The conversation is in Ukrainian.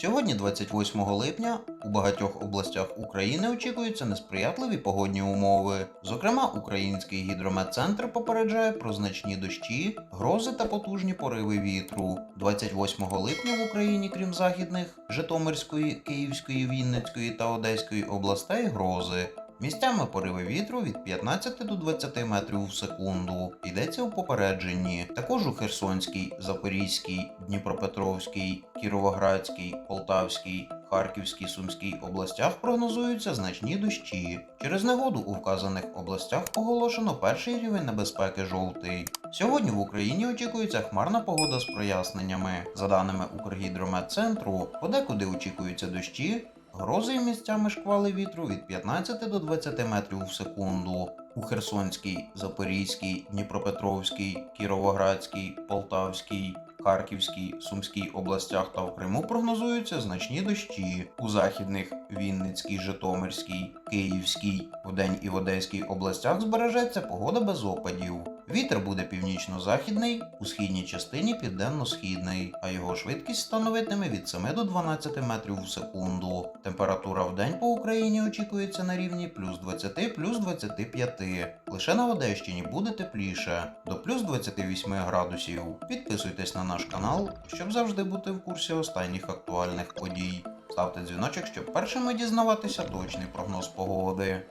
Сьогодні, 28 липня, у багатьох областях України очікуються несприятливі погодні умови. Зокрема, Український гідрометцентр попереджає про значні дощі, грози та потужні пориви вітру. 28 липня в Україні, крім західних Житомирської, Київської, Вінницької та Одеської областей, грози. Місцями пориви вітру від 15 до 20 метрів в секунду. Йдеться у попередженні. Також у Херсонській, Запорізькій, Дніпропетровській, Кіровоградській, Полтавській, Харківській, Сумській областях прогнозуються значні дощі. Через негоду у вказаних областях оголошено перший рівень небезпеки жовтий. Сьогодні в Україні очікується хмарна погода з проясненнями. За даними Укргідрометцентру, подекуди очікуються дощі, Грози місцями шквали вітру від 15 до 20 метрів в секунду. У Херсонській, Запорізькій, Дніпропетровській, Кіровоградській, Полтавській, Харківській, Сумській областях та в Криму прогнозуються значні дощі. У західних Вінницькій, Житомирській, Київській, вдень і в Одеській областях збережеться погода без опадів. Вітер буде північно-західний, у східній частині південно-східний, а його швидкість становитиме від 7 до 12 метрів в секунду. Температура в день по Україні очікується на рівні плюс 20 плюс 25. Лише на Одещині буде тепліше до плюс 28 градусів. Підписуйтесь на наш канал, щоб завжди бути в курсі останніх актуальних подій. Ставте дзвіночок, щоб першими дізнаватися точний прогноз погоди.